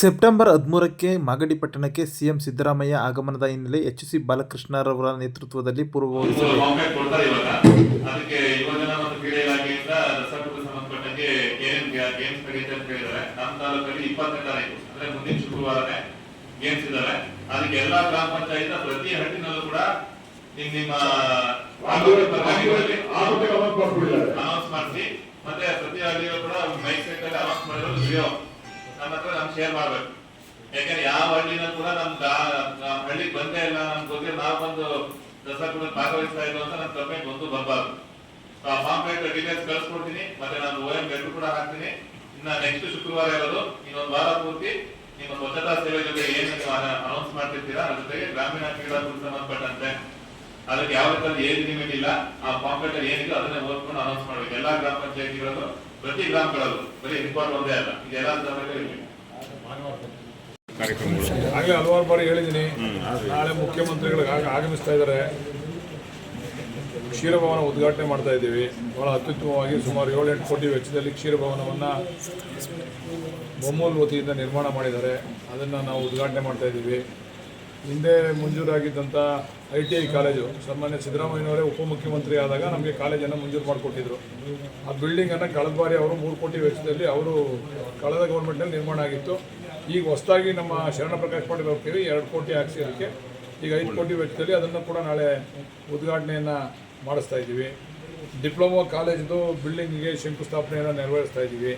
September ಹದಿಮೂರಕ್ಕೆ Magadi ಪಟ್ಟಣಕ್ಕೆ CM Siddaramaiah ಆಗಮನದ ಹಿನ್ನೆಲೆ ಎಚ್ ಸಿ ಬಾಲಕೃಷ್ಣರವರ ನೇತೃತ್ವದಲ್ಲಿ ಪೂರ್ವಭಾವಿ ಸಭೆ. ಮತ್ತು ಗೇಮ್ಸ್ ಇದಾವೆ. ಅದಕ್ಕೆ ಎಲ್ಲಾ ಗ್ರಾಮ ಪಂಚಾಯತ್ ಪ್ರತಿ ಹಟ್ಟಿನಲ್ಲೂ ಕೂಡ ನಿಮ್ ನಿಮ್ಮ ಅನೌನ್ಸ್ ಮಾಡಿಸಿ. ಮತ್ತೆ ಪ್ರತಿ ಹಳ್ಳಿಯಲ್ಲೂ ಕೂಡ ಮೈಕ್ ಸೆಟ್ ಅಲ್ಲಿ ಅನೌನ್ಸ್ ಮಾಡಿರೋ ಶೇರ್ ಮಾಡ್ಬೇಕು. ಯಾಕಂದ್ರೆ ಯಾವ ಹಳ್ಳಿನ ಕೂಡ ನಮ್ ನಮ್ ಹಳ್ಳಿಗೆ ಬಂದೇ ಇಲ್ಲ, ನಮ್ ಗೊತ್ತಿಲ್ಲ ನಾವು ಬಂದು ದಸರಾ ಕೂಡ ಭಾಗವಹಿಸ್ತಾ ಇದ್ದು ಅಂತ ನಮ್ ಕಂಪ್ಲೇಂಟ್ ಒಂದು ಬರಬಾರ್ದು. ಆ ಪಾಂಪ್ಲೆಟ್ ಡೀಟೇಲ್ಸ್ ಕಳ್ಸ್ಕೊಡ್ತೀನಿ, ಮತ್ತೆ ನಾನು ಓ ಎಂ ಲೆಟರ್ ಕೂಡ ಹಾಕ್ತೀನಿ. ಇನ್ನ ನೆಕ್ಸ್ಟ್ ಶುಕ್ರವಾರ ಇರೋದು, ಇನ್ನೊಂದು ವಾರ ಪೂರ್ತಿ ನಿಮ್ಮ ಸ್ವಚ್ಛತಾ ಸೇವೆ ಜೊತೆ ಏನು ಅನೌನ್ಸ್ ಮಾಡ್ತಿರ್ತೀರಾ, ಅದ್ರ ಜೊತೆಗೆ ಗ್ರಾಮೀಣ ಕ್ರೀಡಾ ಸಂಬಂಧಪಟ್ಟಂತೆ. ಅದಕ್ಕೆ ಯಾವ ರೀತಿ ಏಜ್ ಲಿಮಿಟ್ ಇಲ್ಲ, ಆ ಪಾಂಪ್ಲೆಟ್ ಏನಿದೆ ಅದನ್ನೇ ಓದ್ಕೊಂಡು ಅನೌನ್ಸ್ ಮಾಡ್ಬೇಕು. ಎಲ್ಲಾ ಗ್ರಾಮ ಪಂಚಾಯತಿಗಳಲ್ಲೂ, ಪ್ರತಿ ಗ್ರಾಮಗಳಲ್ಲೂ, ಬರೀ ಇಂಪಾರ್ಟ್ ಒಂದೇ ಅಲ್ಲ ಇದೆಲ್ಲ ಇರಬೇಕು ಆಗಲೇ ಹಲವಾರು ಬಾರಿ ಹೇಳಿದ್ದೀನಿ. ನಾಳೆ ಮುಖ್ಯಮಂತ್ರಿಗಳು ಆಗ- ಆಗಮಿಸ್ತಾ ಇದ್ದಾರೆ. ಕ್ಷೀರಭವನ ಉದ್ಘಾಟನೆ ಮಾಡ್ತಾ ಇದ್ದೀವಿ. ಬಹಳ ಅತ್ಯುತ್ತಮವಾಗಿ ಸುಮಾರು ಏಳೆಂಟು ಕೋಟಿ ವೆಚ್ಚದಲ್ಲಿ ಕ್ಷೀರಭವನವನ್ನು ಬೊಮ್ಮೂಲ್ ವತಿಯಿಂದ ನಿರ್ಮಾಣ ಮಾಡಿದ್ದಾರೆ. ಅದನ್ನು ನಾವು ಉದ್ಘಾಟನೆ ಮಾಡ್ತಾ ಇದ್ದೀವಿ. ಹಿಂದೆ ಮಂಜೂರಾಗಿದ್ದಂಥ ಐ ಟಿ ಐ ಕಾಲೇಜು, ಸನ್ಮಾನ್ಯ ಸಿದ್ದರಾಮಯ್ಯನವರೇ ಉಪಮುಖ್ಯಮಂತ್ರಿ ಆದಾಗ ನಮಗೆ ಕಾಲೇಜನ್ನು ಮಂಜೂರು ಮಾಡಿಕೊಟ್ಟಿದ್ರು. ಆ ಬಿಲ್ಡಿಂಗನ್ನು ಕಳೆದ ಬಾರಿ ಅವರು ಮೂರು ಕೋಟಿ ವೆಚ್ಚದಲ್ಲಿ ಅವರು ಕಳೆದ ಗೌರ್ಮೆಂಟ್ನಲ್ಲಿ ನಿರ್ಮಾಣ ಆಗಿತ್ತು. ಈಗ ಹೊಸದಾಗಿ ನಮ್ಮ ಶರಣ ಪ್ರಕಾಶ್ ಪಾಟೀಲ್ ಹೋಗ್ತೀವಿ ಎರಡು ಕೋಟಿ ಹಾಕ್ಸಿ ಅದಕ್ಕೆ. ಈಗ ಐದು ಕೋಟಿ ವೆಚ್ಚದಲ್ಲಿ ಅದನ್ನು ಕೂಡ ನಾಳೆ ಉದ್ಘಾಟನೆಯನ್ನು ಮಾಡಿಸ್ತಾ ಇದ್ದೀವಿ. ಡಿಪ್ಲೊಮೊ ಕಾಲೇಜ್ದು ಬಿಲ್ಡಿಂಗಿಗೆ ಶಂಕುಸ್ಥಾಪನೆಯನ್ನು ನೆರವೇರಿಸ್ತಾ ಇದ್ದೀವಿ.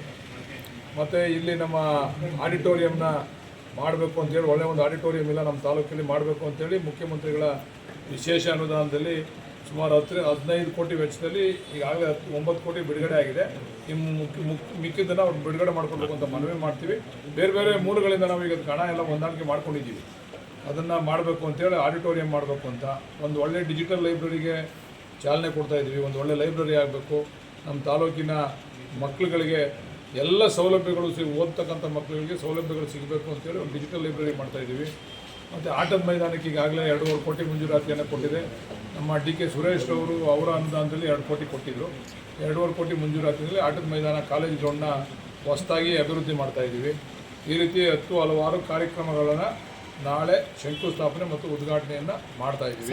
ಮತ್ತು ಇಲ್ಲಿ ನಮ್ಮ ಆಡಿಟೋರಿಯಂನ ಮಾಡಬೇಕು ಅಂತೇಳಿ ಒಳ್ಳೆಯ ಒಂದು ಆಡಿಟೋರಿಯಂ ಇಲ್ಲ ನಮ್ಮ ತಾಲೂಕಲ್ಲಿ ಮಾಡಬೇಕು ಅಂತೇಳಿ ಮುಖ್ಯಮಂತ್ರಿಗಳ ವಿಶೇಷ ಅನುದಾನದಲ್ಲಿ ಸುಮಾರು ಹತ್ತು ಹದಿನೈದು ಕೋಟಿ ವೆಚ್ಚದಲ್ಲಿ ಈಗಾಗಲೇ ಹತ್ತು ಒಂಬತ್ತು ಕೋಟಿ ಬಿಡುಗಡೆ ಆಗಿದೆ. ನಿಮ್ಮ ಮಿಕ್ಕಿದ್ದನ್ನು ಅವ್ರು ಬಿಡುಗಡೆ ಮಾಡ್ಕೊಳ್ಬೇಕು ಅಂತ ಮನವಿ ಮಾಡ್ತೀವಿ. ಬೇರೆ ಬೇರೆ ಮೂಲಗಳಿಂದ ನಾವು ಈಗ ಹಣ ಎಲ್ಲ ಹೊಂದಾಣಿಕೆ ಮಾಡ್ಕೊಂಡಿದ್ದೀವಿ. ಅದನ್ನು ಮಾಡಬೇಕು ಅಂತೇಳಿ ಆಡಿಟೋರಿಯಂ ಮಾಡಬೇಕು ಅಂತ ಒಂದು ಒಳ್ಳೆ ಡಿಜಿಟಲ್ ಲೈಬ್ರರಿಗೆ ಚಾಲನೆ ಕೊಡ್ತಾ ಇದ್ದೀವಿ ಒಂದು ಒಳ್ಳೆ ಲೈಬ್ರರಿ ಆಗಬೇಕು. ನಮ್ಮ ತಾಲೂಕಿನ ಮಕ್ಕಳುಗಳಿಗೆ ಎಲ್ಲ ಸೌಲಭ್ಯಗಳು ಸಿ ಓದ್ತಕ್ಕಂಥ ಮಕ್ಕಳಿಗೆ ಸೌಲಭ್ಯಗಳು ಸಿಗಬೇಕು ಅಂತೇಳಿ ಒಂದು ಡಿಜಿಟಲ್ ಲೈಬ್ರರಿ ಮಾಡ್ತಾ ಇದ್ದೀವಿ. ಮತ್ತು ಆಟದ ಮೈದಾನಕ್ಕೆ ಈಗಾಗಲೇ ಎರಡೂವರೆ ಕೋಟಿ ಮಂಜೂರಾತಿಯನ್ನು ಕೊಟ್ಟಿದೆ. ನಮ್ಮ ಡಿ ಕೆ ಸುರೇಶ್ ಅವರು ಅವರ ಅನುದಾನದಲ್ಲಿ ಎರಡು ಕೋಟಿ ಕೊಟ್ಟಿದ್ದರು ಎರಡೂವರೆ ಕೋಟಿ ಮಂಜೂರಾತಿನಲ್ಲಿ ಆಟದ ಮೈದಾನ ಕಾಲೇಜ್ ಗ್ರೌಂಡ್ನ ಹೊಸದಾಗಿ ಅಭಿವೃದ್ಧಿ ಮಾಡ್ತಾ ಇದ್ದೀವಿ. ಈ ರೀತಿ ಹತ್ತು ಹಲವಾರು ಕಾರ್ಯಕ್ರಮಗಳನ್ನು ನಾಳೆ ಶಂಕುಸ್ಥಾಪನೆ ಮತ್ತು ಉದ್ಘಾಟನೆಯನ್ನು ಮಾಡ್ತಾ ಇದ್ದೀವಿ.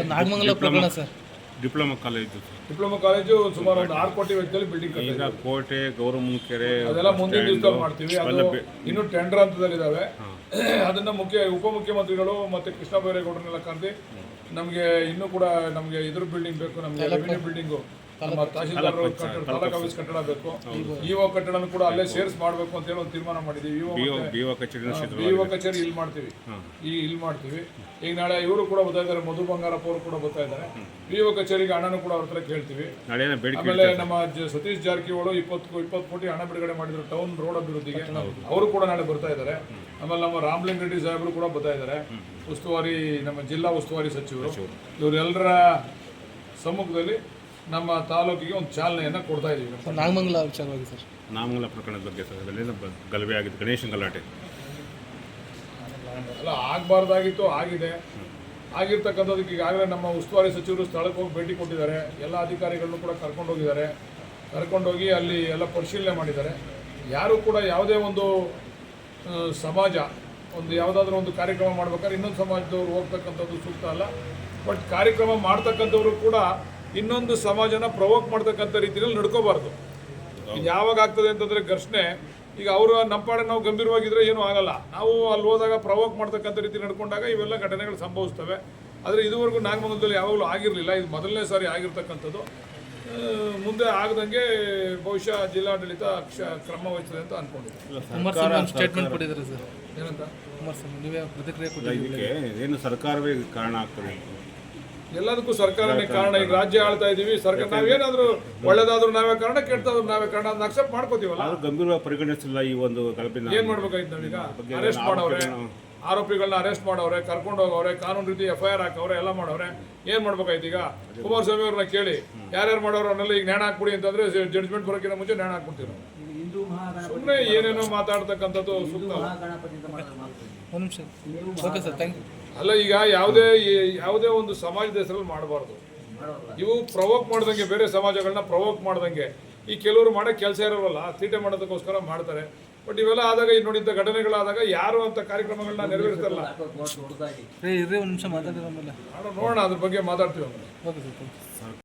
ಡಿಪ್ಲೊಮಾ ಕಾಲೇಜು ಡಿಪ್ಲೊಮಾ ಕಾಲೇಜು ಸುಮಾರು ಒಂದು ಆರು ಕೋಟಿ ವೆಚ್ಚದಲ್ಲಿ ಬಿಲ್ಡಿಂಗ್ ಈಗ ಕೋಟೆ ಕೆರೆ ಅದೆಲ್ಲ ಮುಂದಿನ ದಿವಸ ಮಾಡ್ತೀವಿ. ಅದು ಇನ್ನು ಟೆಂಡರ್ ಹಂತದಲ್ಲಿದ್ದಾವೆ. ಅದನ್ನ ಮುಖ್ಯ ಉಪಮುಖ್ಯಮಂತ್ರಿಗಳು ಮತ್ತೆ ಕೃಷ್ಣ ಬೈರೇಗೌಡರನ್ನೆಲ್ಲ ಕರೆದು ನಮಗೆ ಇನ್ನೂ ಕೂಡ ನಮಗೆ ಇದ್ರ ಬಿಲ್ಡಿಂಗ್ ಬೇಕು ನಮಗೆ ರೆವಿನ್ಯೂ ಬಿಲ್ಡಿಂಗು ನಮ್ಮ ತಹಶೀಲ್ದಾರ್ ಕಟ್ಟಡ ಆಫೀಸ್ ಕಟ್ಟಡ ಬೇಕು. ಇಒ ಕಟ್ಟಡನೂ ಕೂಡ ಅಲ್ಲೇ ಸೇರ್ಸ್ ಮಾಡಬೇಕು ಅಂತ ಹೇಳಿ ಒಂದು ತೀರ್ಮಾನ ಮಾಡಿದ್ದೀವಿ. ಇಒ ಕಚೇರಿ ಇಲ್ಲಿ ಮಾಡ್ತೀವಿ. ಈ ಇಲ್ಲಿ ಮಾಡ್ತೀವಿ. ಈಗ ನಾಳೆ ಇವರು ಕೂಡ ಬರ್ತಾ ಇದ್ದಾರೆ ಮಧು ಬಂಗಾರಪ್ಪ ಅವರು ಕೂಡ ಬರ್ತಾ ಇದ್ದಾರೆ. ಬಿ ಒ ಕಚೇರಿಗೆ ಹಣನೂ ಕೂಡ ಅವ್ರ ಹತ್ರ ಕೇಳ್ತೀವಿ. ಆಮೇಲೆ ನಮ್ಮ ಸತೀಶ್ ಜಾರಕಿಹೊಳಿ ಇಪ್ಪತ್ತು ಇಪ್ಪತ್ತು ಕೋಟಿ ಹಣ ಬಿಡುಗಡೆ ಮಾಡಿದ್ರು ಟೌನ್ ರೋಡ್ ಅಭಿವೃದ್ಧಿಗೆ. ಅವರು ಕೂಡ ನಾಳೆ ಬರ್ತಾ ಇದ್ದಾರೆ. ಆಮೇಲೆ ನಮ್ಮ ರಾಮ್ಲಿಂಗ್ ರೆಡ್ಡಿ ಸಾಹೇಬರು ಕೂಡ ಬರ್ತಾ ಇದ್ದಾರೆ. ಉಸ್ತುವಾರಿ ನಮ್ಮ ಜಿಲ್ಲಾ ಉಸ್ತುವಾರಿ ಸಚಿವರು. ಇವರೆಲ್ಲರ ಸಮ್ಮುಖದಲ್ಲಿ ನಮ್ಮ ತಾಲೂಕಿಗೆ ಒಂದು ಚಾಲನೆಯನ್ನು ಕೊಡ್ತಾ ಇದ್ದೀವಿ. ಸರ್ ನಾಗಮಂಗಲ ವಿಚಾರವಾಗಿ ಸರ್. ನಾಮಂಗಲ ಪ್ರಕರಣದ ಬಗ್ಗೆ ಸರ್ ಅದರಲ್ಲಿ ಗಲಭೆ ಆಗಿದ್ದು ಗಣೇಶನ ಗಲಾಟೆ. ಅಲ್ಲ ಆಗಬಾರ್ದಾಗಿತ್ತು ಆಗಿದೆ. ಆಗಿರ್ತಕ್ಕಂಥದಕ್ಕೆ ಈಗಾಗಲೇ ನಮ್ಮ ಉಸ್ತುವಾರಿ ಸಚಿವರು ಸ್ಥಳಕ್ಕೆ ಹೋಗಿ ಭೇಟಿ ಕೊಟ್ಟಿದ್ದಾರೆ. ಎಲ್ಲ ಅಧಿಕಾರಿಗಳನ್ನು ಕೂಡ ಕರ್ಕೊಂಡೋಗಿದ್ದಾರೆ ಕರ್ಕೊಂಡೋಗಿ ಅಲ್ಲಿ ಎಲ್ಲ ಪರಿಶೀಲನೆ ಮಾಡಿದ್ದಾರೆ. ಯಾರೂ ಕೂಡ ಯಾವುದೇ ಒಂದು ಸಮಾಜ ಒಂದು ಯಾವುದಾದ್ರೂ ಒಂದು ಕಾರ್ಯಕ್ರಮ ಮಾಡ್ಬೇಕಾದ್ರೆ ಇನ್ನೊಂದು ಸಮಾಜದವ್ರು ಹೋಗ್ತಕ್ಕಂಥದ್ದು ಸೂಕ್ತ ಅಲ್ಲ. ಬಟ್ ಕಾರ್ಯಕ್ರಮ ಮಾಡ್ತಕ್ಕಂಥವ್ರು ಕೂಡ ಇನ್ನೊಂದು ಸಮಾಜನ ಪ್ರವೋಕ್ ಮಾಡ್ತಕ್ಕಂಥ ರೀತಿಯಲ್ಲಿ ನಡ್ಕೋಬಾರ್ದು. ಯಾವಾಗ ಆಗ್ತದೆ ಅಂತಂದ್ರೆ ಘರ್ಷಣೆ ಈಗ ಅವರು ನಮ್ಮ ಪಾಡೆ ನಾವು ಗಂಭೀರವಾಗಿದ್ರೆ ಏನೂ ಆಗಲ್ಲ. ನಾವು ಅಲ್ಲಿ ಹೋದಾಗ ಪ್ರವೋಕ್ ಮಾಡ್ತಕ್ಕಂಥ ರೀತಿ ನಡ್ಕೊಂಡಾಗ ಇವೆಲ್ಲ ಘಟನೆಗಳು ಸಂಭವಿಸ್ತವೆ. ಆದರೆ ಇದುವರೆಗೂ ನಾಗಮಂಗಲದಲ್ಲಿ ಯಾವಾಗಲೂ ಆಗಿರಲಿಲ್ಲ. ಇದು ಮೊದಲನೇ ಸಾರಿ ಆಗಿರ್ತಕ್ಕಂಥದ್ದು. ಮುಂದೆ ಆಗದಂಗೆ ಬಹುಶಃ ಜಿಲ್ಲಾಡಳಿತ ಕ್ಷ- ಕ್ರಮ ವಹಿಸ್ತದೆ ಅಂತ ಅನ್ಕೊಂಡಿದ್ದೀವಿ ಕುಮಾರಸ್ವಾಮಿ ಒಂದು ಸ್ಟೇಟ್ಮೆಂಟ್ ಕೊಟ್ಟಿದ್ದಾರೆ ಸರ್. ಏನಂತ? ಕುಮಾರಸ್ವಾಮಿ ನೀವೇ ಪ್ರತಿಕ್ರಿಯೆ ಕೊಟ್ಟಿದ್ದೀರಿ ಇದಕ್ಕೆ ಏನು ಸರ್ಕಾರವೇ ಕಾರಣ ಆಗ್ತದೆ ಎಲ್ಲದಕ್ಕೂ ಸರ್ಕಾರನೇ ಕಾರಣ. ಈಗ ರಾಜ್ಯ ಆಳ್ತಾ ಇದೀವಿ ಸರ್ಕಾರ ನಾವೇನಾದ್ರೂ ಒಳ್ಳೇದಾದ್ರೂ ನಾವೇ ಕಾರಣ ಕೆಟ್ಟದಾದ್ರೂ ನಾವೇ ಕಾರಣ ಅದನ್ನ ಅಕ್ಸೆಪ್ಟ್ ಮಾಡ್ಕೋತೀವಲ್ಲ? ಅದು ಗಂಭೀರವಾಗಿ ಪರಿಗಣಿಸಿಲ್ಲ ಈ ಒಂದು ಗಲಭೆ ಏನ್ ಮಾಡ್ಬೇಕಾಯ್ತು ನಾವೀಗ? ಅರೆಸ್ಟ್ ಮಾಡವ್ರೆ ಆರೋಪಿಗಳನ್ನ ಅರೆಸ್ಟ್ ಮಾಡವ್ರೆ ಕರ್ಕೊಂಡು ಹೋಗವ್ರೆ ಕಾನೂನು ರೀತಿ ಎಫ್ ಐ ಆರ್ ಹಾಕವ್ರೆ ಎಲ್ಲ ಮಾಡವ್ರೆ ಏನ್ ಮಾಡ್ಬೇಕಾಯ್ತು ಈಗ? ಕುಮಾರಸ್ವಾಮಿ ಅವ್ರನ್ನ ಕೇಳಿ ಯಾರ್ಯಾರು ಮಾಡೋರು ಅವನ್ನೆಲ್ಲ ಈಗ ನೇಣ ಹಾಕ್ಬಿಡಿ ಅಂತಂದ್ರೆ ಜಡ್ಜ್ಮೆಂಟ್ ಬರೋಕ್ಕಿಂತ ಮುಂಚೆ ನೇಣ ಹಾಕ್ಬಿಡ್ತೀವಿ ಸುಮ್ಮನೆ ಏನೇನೋ ಮಾತಾಡ್ತಕ್ಕಂಥದ್ದು ಸೂಕ್ತ ಅಲ್ಲ. ಒಂದು ನಿಮಿಷ. ಓಕೆ ಸರ್ ಥ್ಯಾಂಕ್ ಯು ಅಲ್ಲ ಈಗ ಯಾವುದೇ ಯಾವುದೇ ಒಂದು ಸಮಾಜದ ಹೆಸರಲ್ಲಿ ಮಾಡಬಾರ್ದು. ಇವು ಪ್ರವೋಕ್ ಮಾಡ್ದಂಗೆ ಬೇರೆ ಸಮಾಜಗಳನ್ನ ಪ್ರವೋಕ್ ಮಾಡ್ದಂಗೆ. ಈ ಕೆಲವರು ಮಾಡೋ ಕೆಲಸ ಇರೋಲ್ಲ ತೀಟೆ ಮಾಡೋದಕ್ಕೋಸ್ಕರ ಮಾಡ್ತಾರೆ. ಬಟ್ ಇವೆಲ್ಲ ಆದಾಗ ಈ ನೋಡಿದ್ದ ಘಟನೆಗಳಾದಾಗ ಯಾರು ಅಂತ ಕಾರ್ಯಕ್ರಮಗಳನ್ನ ನೆರವೇರಿಸಲ್ಲ ನೋಡೋಣ ಅದ್ರ ಬಗ್ಗೆ ಮಾತಾಡ್ತೀವಿ